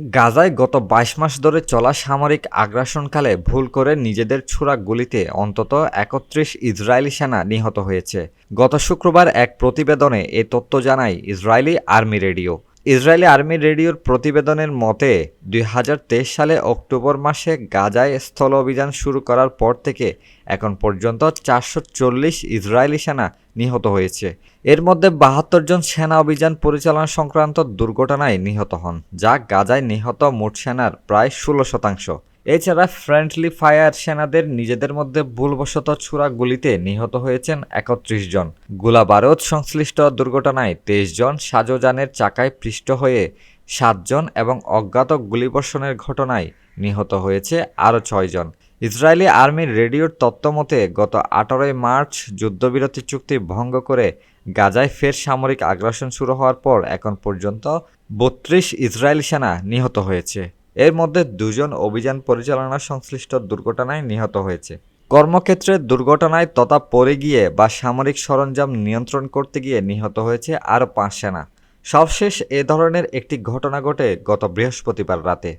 গাজায় গত বাইশ মাস ধরে চলা সামরিক আগ্রাসনকালে ভুল করে নিজেদের ছোড়া গুলিতে অন্তত একত্রিশ ইসরায়েলি সেনা নিহত হয়েছে। গত শুক্রবার এক প্রতিবেদনে এ তথ্য জানায় Israeli army radio. Israeli army রেডিওর প্রতিবেদনের মতে, দুই হাজার তেইশ সালে অক্টোবর মাসে গাজায় স্থল অভিযান শুরু করার পর থেকে এখন পর্যন্ত চারশো চল্লিশ ইসরায়েলি সেনা নিহত হয়েছে। এর মধ্যে বাহাত্তর জন সেনা অভিযান পরিচালনা সংক্রান্ত দুর্ঘটনায় নিহত হন, যা গাজায় নিহত মোট সেনার প্রায় ষোলো শতাংশ। এছাড়া ফ্রেন্ডলি ফায়ার সেনাদের নিজেদের মধ্যে ভুলবশত ছুরা গুলিতে নিহত হয়েছেন একত্রিশ জন। গোলা বারুদ সংশ্লিষ্ট দুর্ঘটনায় তেইশ জন সাজোজানের চাকায় পৃষ্ঠ হয়ে সাতজন এবং অজ্ঞাত গুলিবর্ষণের ঘটনায় নিহত হয়েছে আরও ছয়জন ইসরায়েলি আর্মির রেডিওর তথ্যমতে গত আঠারোই মার্চ যুদ্ধবিরতি চুক্তি ভঙ্গ করে গাজায় ফের সামরিক আগ্রাসন শুরু হওয়ার পর এখন পর্যন্ত বত্রিশ ইসরায়েলি সেনা নিহত হয়েছে। এর মধ্যে দুজন অভিযান পরিচালনা সংশ্লিষ্ট দুর্ঘটনায় নিহত হয়েছে। কর্মক্ষেত্রে দুর্ঘটনায় তথা পড়ে গিয়ে বা সামরিক সরঞ্জাম নিয়ন্ত্রণ করতে গিয়ে নিহত হয়েছে আরও পাঁচ সেনা। সবশেষ এ ধরনের একটি ঘটনা ঘটে গত বৃহস্পতিবার রাতে।